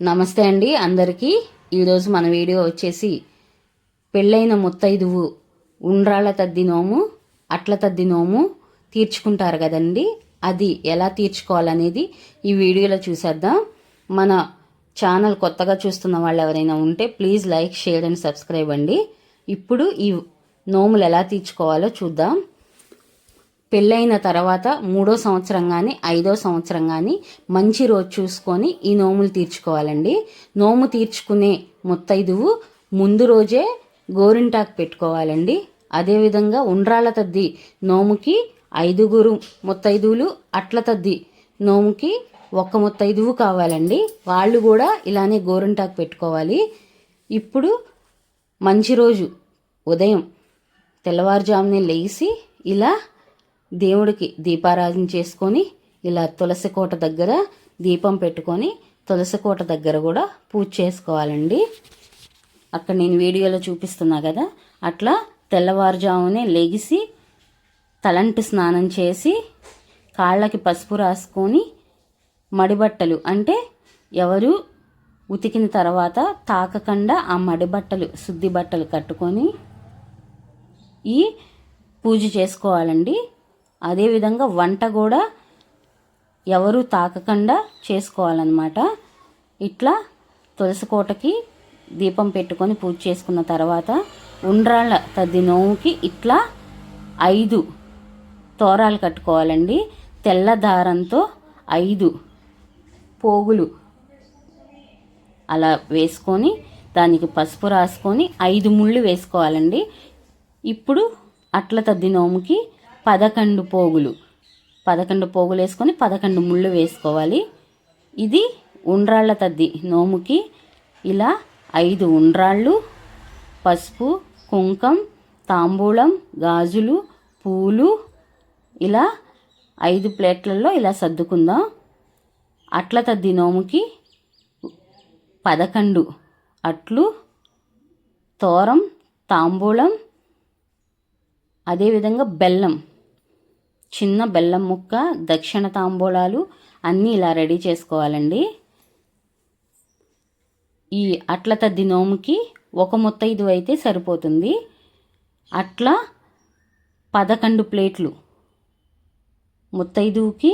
నమస్తే అండి అందరికీ. ఈరోజు మన వీడియో వచ్చేసి పెళ్ళైన ముత్తైదువు ఉండ్రాళ్ళ తద్ది నోము అట్ల తద్ది నోము తీర్చుకుంటారు కదండి. అది ఎలా తీర్చుకోవాలనేది ఈ వీడియోలో చూసేద్దాం. మన ఛానల్ కొత్తగా చూస్తున్న వాళ్ళు ఎవరైనా ఉంటే please like share and subscribe అండి. ఇప్పుడు ఈ నోములు ఎలా తీర్చుకోవాలో చూద్దాం. పెళ్ళైన తర్వాత మూడో సంవత్సరం కానీ ఐదో సంవత్సరం కానీ మంచి రోజు చూసుకొని ఈ నోములు తీర్చుకోవాలండి. నోము తీర్చుకునే ముత్తైదువు ముందు రోజే గోరింటాకు పెట్టుకోవాలండి. అదేవిధంగా ఉండ్రాళ్ళ తద్ది నోముకి ఐదుగురు ముత్తైదువులు అట్ల తద్ది నోముకి ఒక్క ముత్తైదువు కావాలండి. వాళ్ళు కూడా ఇలానే గోరింటాకు పెట్టుకోవాలి. ఇప్పుడు మంచి రోజు ఉదయం తెల్లవారుజామునే లేచి ఇలా దేవుడికి దీపారాధన చేసుకొని ఇలా తులసి కోట దగ్గర దీపం పెట్టుకొని తులసి కోట దగ్గర కూడా పూజ చేసుకోవాలండి. అక్కడ నేను వీడియోలో చూపిస్తున్నా కదా అట్లా తెల్లవారుజామునే లెగిసి తలంటు స్నానం చేసి కాళ్ళకి పసుపు రాసుకొని మడిబట్టలు అంటే ఎవరు ఉతికిన తర్వాత తాకకుండా ఆ మడి బట్టలు శుద్ధి బట్టలు కట్టుకొని ఈ పూజ చేసుకోవాలండి. అదేవిధంగా వంట కూడా ఎవరు తాకకుండా చేసుకోవాలన్నమాట. ఇట్లా తులసి కోటకి దీపం పెట్టుకొని పూజ చేసుకున్న తర్వాత ఉండ్రాళ్ళ తద్ది నోవుకి ఇట్లా ఐదు తోరాలు కట్టుకోవాలండి. తెల్ల దారంతో ఐదు పోగులు అలా వేసుకొని దానికి పసుపు రాసుకొని ఐదు ముళ్ళు వేసుకోవాలండి. ఇప్పుడు అట్ల తద్ది నోముకి పదకొండు పోగులు. పదకొండు పోగులు వేసుకొని పదకొండు ముళ్ళు వేసుకోవాలి. ఇది ఉండ్రాళ్ళ తద్ది నోముకి. ఇలా ఐదు ఉండ్రాళ్ళు పసుపు కుంకం తాంబూలం గాజులు పూలు. ఇలా ఐదు ప్లేట్లలో ఇలా సర్దుకుందాం. అట్ల తద్ది నోముకి పదకొండు అట్లు. తోరం తాంబూలం అదేవిధంగా బెల్లం. చిన్న బెల్లం ముక్క దక్షిణ తాంబూలాలు అన్నీ ఇలా రెడీ చేసుకోవాలండి. ఈ అట్ల తద్ది నోముకి ఒక ముత్తైదు అయితే సరిపోతుంది. అట్లా పదకొండు ప్లేట్లు ముత్తైదువుకి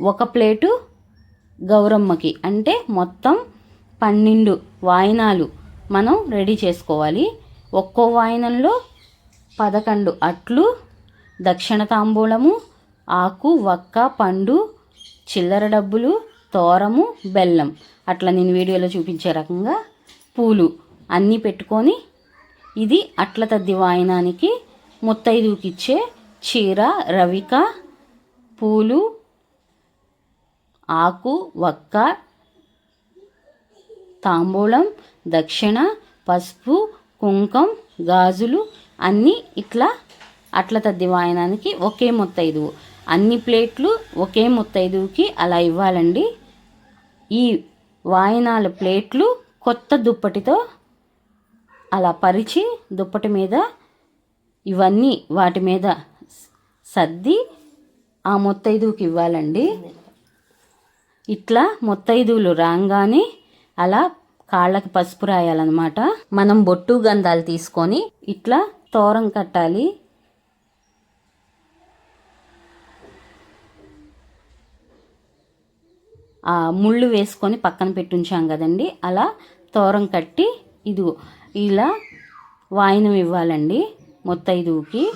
ఒక ప్లేటు గౌరమ్మకి. అంటే మొత్తం పన్నెండు వాయినాలు మనం రెడీ చేసుకోవాలి. ఒక్కో వాయినంలో పదకొండు అట్లు దక్షిణ తాంబూలము ఆకు వక్క పండు చిల్లర డబ్బులు తోరము బెల్లం. అట్లా నేను వీడియోలో చూపించే రకంగా పూలు అన్నీ పెట్టుకొని ఇది అట్ల తద్ది వాయనానికి ముత్తైదుకిచ్చే చీర రవిక పూలు ఆకు వక్క తాంబూలం దక్షిణ పసుపు కుంకం గాజులు అన్నీ ఇట్లా అట్ల తద్ది వాయనానికి ఒకే ముత్తైదు అన్ని ప్లేట్లు ఒకే ముత్తైదువుకి అలా ఇవ్వాలండి. ఈ వాయనాల ప్లేట్లు కొత్త దుప్పటితో అలా పరిచి దుప్పటి మీద ఇవన్నీ వాటి మీద సర్ది ఆ ముత్తైదువుకి ఇవ్వాలండి. ఇట్లా ముత్తైదువులు రాగానే అలా కాళ్ళకి పసుపు రాయాలన్నమాట. మనం బొట్టు గంధాలు తీసుకొని ఇట్లా తోరం కట్టాలి. ముళ్ళు వేసుకొని పక్కన పెట్టుంచాం కదండి. అలా తోరం కట్టి ఇది ఇలా వాయినం ఇవ్వాలండి మొత్తైదువుకి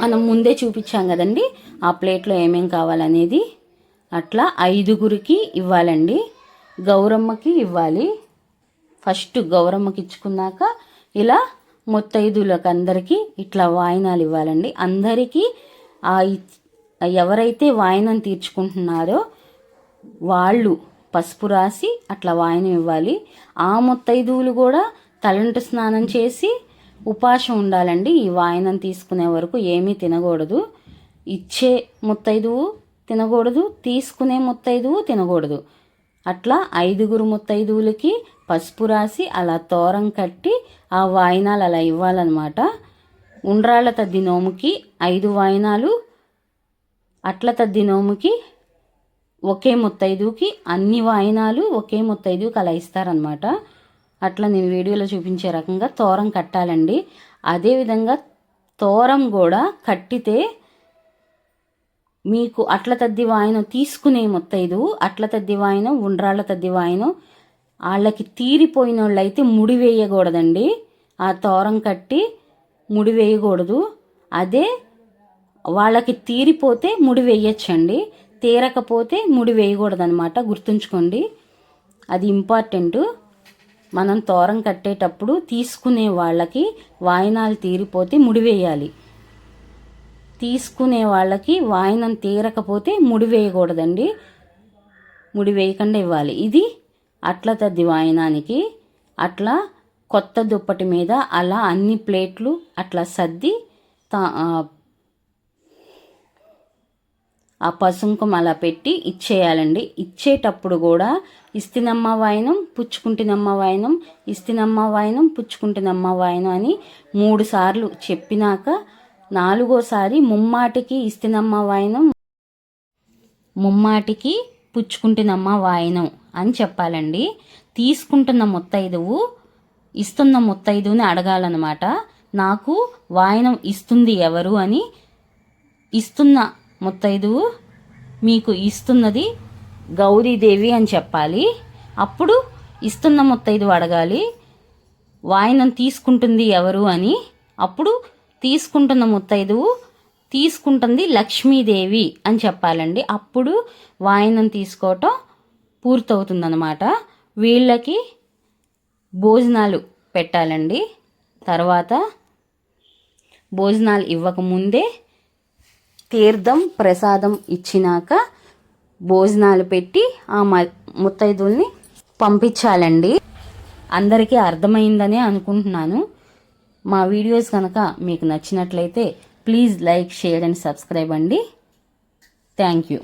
మనం ముందే చూపించాం కదండి ఆ ప్లేట్లో ఏమేం కావాలనేది. అట్లా ఐదుగురికి ఇవ్వాలండి. గౌరమ్మకి ఇవ్వాలి. ఫస్ట్ గౌరమ్మకి ఇచ్చుకున్నాక ఇలా మొత్తైదులకు అందరికీ ఇట్లా వాయినాలు ఇవ్వాలండి. అందరికీ ఆ ఎవరైతే వాయినం తీర్చుకుంటున్నారో వాళ్ళు పసుపు రాసి అట్లా వాయనం ఇవ్వాలి. ఆ ముత్తైదువులు కూడా తలంటు స్నానం చేసి ఉపాసం ఉండాలండి. ఈ వాయినం తీసుకునే వరకు ఏమీ తినకూడదు. ఇచ్చే ముత్తైదువు తినకూడదు. తీసుకునే ముత్తైదువు తినకూడదు. అట్లా ఐదుగురు ముత్తైదువులకి పసుపు రాసి అలా తోరం కట్టి ఆ వాయినాలు అలా ఇవ్వాలన్నమాట. ఉండ్రాళ్ళ తద్ది నోముకి ఐదు వాయినాలు అట్ల తద్ది నోముకి ఒకే ముత్తైదుకి అన్ని వాయినాలు ఒకే ముత్తైదుకి అలా ఇస్తారనమాట అట్లా నేను వీడియోలో చూపించే రకంగా తోరం కట్టాలండి. అదేవిధంగా తోరం కూడా కట్టితే మీకు అట్ల తద్ది వాయనం తీసుకునే ముత్తైదు అట్ల తద్ది వాయనం ఉండ్రాళ్ళ తద్ది వాయనం వాళ్ళకి తీరిపోయిన వాళ్ళు అయితే ముడి వేయకూడదండి. ఆ తోరం కట్టి ముడి వేయకూడదు. అదే వాళ్ళకి తీరిపోతే ముడి వేయచ్చండి. తీరకపోతే ముడి వేయకూడదనమాట గుర్తుంచుకోండి. అది ఇంపార్టెంట్. మనం తోరం కట్టేటప్పుడు తీసుకునే వాళ్ళకి వాయినాలు తీరిపోతే ముడి వేయాలి. తీసుకునే వాళ్ళకి వాయినం తీరకపోతే ముడి వేయకూడదండి. ముడి వేయకుండా ఇవ్వాలి. ఇది అట్ల తద్ది వాయినానికి. అట్లా కొత్త దుప్పటి మీద అలా అన్ని ప్లేట్లు అట్లా సర్ది తా ఆ పసుంకం అలా పెట్టి ఇచ్చేయాలండి. ఇచ్చేటప్పుడు కూడా ఇస్తినమ్మ వాయనం పుచ్చుకుంటినమ్మ వాయనం ఇస్తినమ్మ వాయనం పుచ్చుకుంటినమ్మ వాయనం అని మూడు సార్లు చెప్పినాక నాలుగోసారి ముమ్మాటికి ఇస్తినమ్మ వాయనం ముమ్మాటికి పుచ్చుకుంటున్నమ్మ వాయనం అని చెప్పాలండి. తీసుకుంటున్న ముత్తైదువు ఇస్తున్న ముత్తైదువుని అడగాలన్నమాట. నాకు వాయనం ఇస్తుంది ఎవరు అని ఇస్తున్న ముత్తైదువు మీకు ఇస్తున్నది గౌరీదేవి అని చెప్పాలి. అప్పుడు ఇస్తున్న ముత్తైదు అడగాలి. వాయనం తీసుకుంటుంది ఎవరు అని. అప్పుడు తీసుకుంటున్న ముత్తైదువు తీసుకుంటుంది లక్ష్మీదేవి అని చెప్పాలండి. అప్పుడు వాయనం తీసుకోవటం పూర్తవుతుందన్నమాట. వీళ్ళకి భోజనాలు పెట్టాలండి. తర్వాత భోజనాలు ఇవ్వకముందే తీర్థం ప్రసాదం ఇచ్చినాక భోజనాలు పెట్టి ఆ ముత్తైదుల్ని పంపించాలండి. అందరికీ అర్థమైందనే అనుకుంటున్నాను. మా వీడియోస్ కనుక మీకు నచ్చినట్లయితే please like share and subscribe అండి. Thank you.